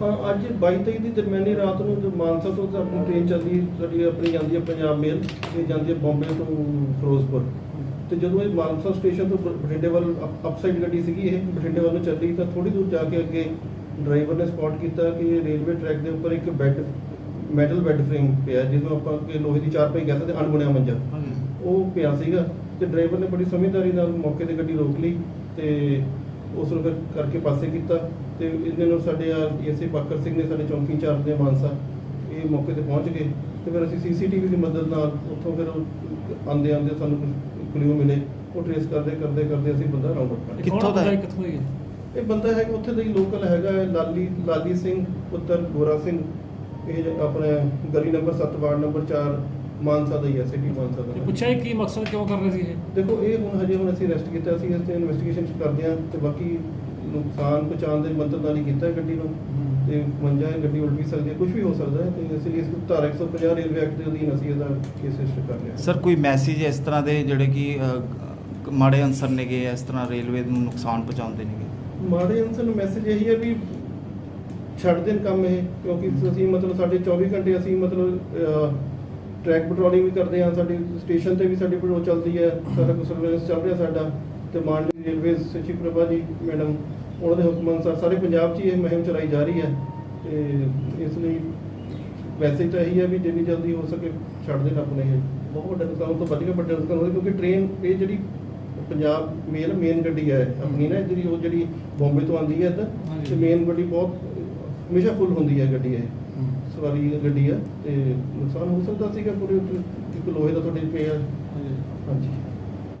ਅੱਜ 22 23 ਦੀ ਦਰਮਿਆਨੀ ਰਾਤ ਨੂੰ ਜੋ ਮਾਨਸਾ ਤੋਂ ਤਾਂ ਆਪਣੀ ਟ੍ਰੇਨ ਚੱਲਦੀ ਸਾਡੀ ਆਪਣੀ ਜਾਂਦੀ ਹੈ ਪੰਜਾਬ ਮੇਲ ਇਹ ਜਾਂਦੀ ਹੈ ਬੰਬੇ ਤੋਂ ਫਿਰੋਜ਼ਪੁਰ। ਤੇ ਜਦੋਂ ਇਹ ਮਾਨਸਾ ਸਟੇਸ਼ਨ ਤੋਂ ਬਠਿੰਡੇ ਵੱਲ ਅਪਸਾਈਡ ਗੱਡੀ ਸੀਗੀ ਇਹ ਬਠਿੰਡੇ ਵੱਲ ਨੂੰ ਚੱਲੀ ਤਾਂ ਥੋੜੀ ਦੂਰ ਜਾ ਕੇ ਅੱਗੇ ਡਰਾਈਵਰ ਨੇ ਸਪੌਟ ਕੀਤਾ ਕਿ ਇਹ ਰੇਲਵੇ ਟਰੈਕ ਦੇ ਉੱਪਰ ਇੱਕ ਬੈੱਡ ਮੈਟਲ ਬੈੱਡ ਫਰੇਮ ਪਿਆ ਜਿਹਨੂੰ ਆਪਾਂ ਕਿ ਲੋਹੇ ਦੀ ਚਾਰਪਾਈ ਕਹਿੰਦੇ ਤੇ ਅਣਬੁਣਿਆ ਮੰਜਾ। ਉਹ ਪਿਆ ਸੀਗਾ ਤੇ ਡਰਾਈਵਰ ਨੇ ਬੜੀ ਸਮਝਦਾਰੀ ਨਾਲ ਮੌਕੇ ਤੇ ਗੱਡੀ ਰੋਕ ਲਈ ਤੇ ਉਸ ਨੂੰ ਫਿਰ ਕਰਕੇ ਪਾਸੇ ਕੀਤਾ ਤੇ ਇਹਦੇ ਨਾਲ ਸਾਡੇ ਐਸਏ ਬਾਕਰ ਸਿੰਘ ਨੇ ਸਾਡੇ ਚੌਂਕੀ ਇੰਚਾਰਜ ਦੇ ਮਾਨਸਾ ਇਹ ਮੌਕੇ ਤੇ ਪਹੁੰਚ ਗਏ ਤੇ ਫਿਰ ਅਸੀਂ ਸੀਸੀਟੀਵੀ ਦੀ ਮਦਦ ਨਾਲ ਉੱਥੋਂ ਫਿਰ ਆਂਦੇ ਆਂਦੇ ਸਾਨੂੰ ਕੁਝ ਕਲੂ ਮਿਲੇ ਉਹ ਟ੍ਰੇਸ ਕਰਦੇ ਕਰਦੇ ਕਰਦੇ ਅਸੀਂ ਬੰਦਾ ਰਾਉਂਡ ਅਪ ਕਰ ਕਿੱਥੋਂ ਦਾ ਹੈ? ਕਿੱਥੋਂ ਹੈ ਇਹ ਬੰਦਾ ਹੈ ਉੱਥੇ ਦਾ ਹੀ ਲੋਕਲ ਹੈਗਾ ਹੈ ਲਾਲੀ ਲਾਲੀ ਸਿੰਘ ਪੁੱਤਰ ਗੋਰਾ ਸਿੰਘ ਇਹ ਜਿਹੜਾ ਆਪਣੇ ਗਲੀ ਨੰਬਰ 7 ਵਾਰਡ ਨੰਬਰ 4 ਮਾਨਸਾ ਦਾ ਹੀ ਹੈ ਸਿਟੀ ਮਾਨਸਾ ਦਾ। ਪੁੱਛਿਆ ਇਹ ਕੀ ਮਕਸਦ ਕਿਉਂ ਕਰ ਰਹੇ ਸੀ ਇਹ? ਦੇਖੋ ਇਹ ਹੁਣ ਹਜੇ ਹੁਣ ਅਸੀਂ ਅਰੈਸਟ ਕੀਤਾ ਸੀ ਇਸ ਤੇ ਇਨਵੈਸਟੀਗੇਸ਼ਨ ਕਰਦੇ ਹਾਂ ਤੇ ਬਾਕੀ ਨੁਕਸਾਨ ਪਹੁੰਚਾਉਣ ਦੇ ਮੰਤਰ ਨਾਲ ਹੀ ਕੀਤਾ ਹੈ ਗੱਡੀ ਨੂੰ। ਤੇ ਮੰਜਾ ਹੈ ਗੱਡੀ ਉਲਟ ਵੀ ਸਕਦੀ ਹੈ ਕੁਝ ਵੀ ਹੋ ਸਕਦਾ ਹੈ ਤੇ ਇਸ ਲਈ ਇਸ ਧਾਰਾ 150 ਰੇਲਵੇ ਐਕਟ ਦੇ ਅਧੀਨ ਅਸੀਂ ਇਹਦਾ ਕੇਸ ਰਜਿਸਟਰ ਕਰ ਲਿਆ। ਸਰ ਕੋਈ ਮੈਸੇਜ ਇਸ ਤਰ੍ਹਾਂ ਦੇ ਜਿਹੜੇ ਕਿ ਅ, ਮਾੜੇ ਅਨਸਰ ਨੇਗੇ ਇਸ ਤਰ੍ਹਾਂ ਰੇਲਵੇ ਨੂੰ ਨੁਕਸਾਨ ਪਹੁੰਚਾਉਂਦੇ ਨੇਗੇ? ਮਾੜੇ ਅੰਸਰ ਨੂੰ ਮੈਸੇਜ ਇਹੀ ਹੈ ਵੀ ਛੱਡ ਦੇਣ ਕੰਮ ਇਹ ਕਿਉਂਕਿ ਅਸੀਂ ਮਤਲਬ ਸਾਡੇ 24 ਘੰਟੇ ਅਸੀਂ ਮਤਲਬ ਟਰੈਕ ਪੈਟਰੋਲਿੰਗ ਵੀ ਕਰਦੇ ਹਾਂ ਸਾਡੀ ਸਟੇਸ਼ਨ ਤੇ ਵੀ ਸਾਡੀ ਪੈਟਰੋਲ ਚੱਲਦੀ ਹੈ ਸਾਰਾ ਕੁਝ ਸਰਵੇਲੈਂਸ ਚੱਲ ਰਿਹਾ ਸਾਡਾ ਤੇ ਮਾਨਯੋਗ ਰੇਲਵੇ ਸਚਿਵ ਪ੍ਰਭਾ ਜੀ ਮੈਡਮ ਉਹਨਾਂ ਦੇ ਹੁਕਮ ਅਨੁਸਾਰ ਸਾਰੇ ਪੰਜਾਬ 'ਚ ਇਹ ਮੁਹਿੰਮ ਚਲਾਈ ਜਾ ਰਹੀ ਹੈ ਤੇ ਇਸ ਲਈ ਵੈਸੇ ਤਾਂ ਇਹੀ ਹੈ ਵੀ ਜਿੰਨੀ ਜਲਦੀ ਹੋ ਸਕੇ ਛੱਡ ਦੇਣ ਆਪਣੇ ਇਹ ਬਹੁਤ ਵੱਡਾ ਨੁਕਸਾਨ ਤੋਂ ਬਚ ਕੇ ਵੱਡਾ ਨੁਕਸਾਨ ਹੋਇਆ ਕਿਉਂਕਿ ਟ੍ਰੇਨ ਇਹ ਜਿਹੜੀ ਪੰਜਾਬ ਮੇਲ ਮੇਨ ਗੱਡੀ ਹੈ ਆਪਣੀ ਨਾ ਜਿਹੜੀ ਉਹ ਜਿਹੜੀ ਬੰਬੇ ਤੋਂ ਆਉਂਦੀ ਹੈ। ਤੇ ਮੇਨ ਗੱਡੀ ਬਹੁਤ ਹਮੇਸ਼ਾ ਫੁੱਲ ਹੁੰਦੀ ਹੈ ਗੱਡੀ ਇਹ ਸਵਾਰੀ ਗੱਡੀ ਹੈ ਤੇ ਨੁਕਸਾਨ ਹੋ ਸਕਦਾ ਸੀਗਾ ਪੂਰੇ ਇੱਕ ਲੋਹੇ ਦਾ ਤੁਹਾਡੇ ਪਿਆ। ਹਾਂਜੀ।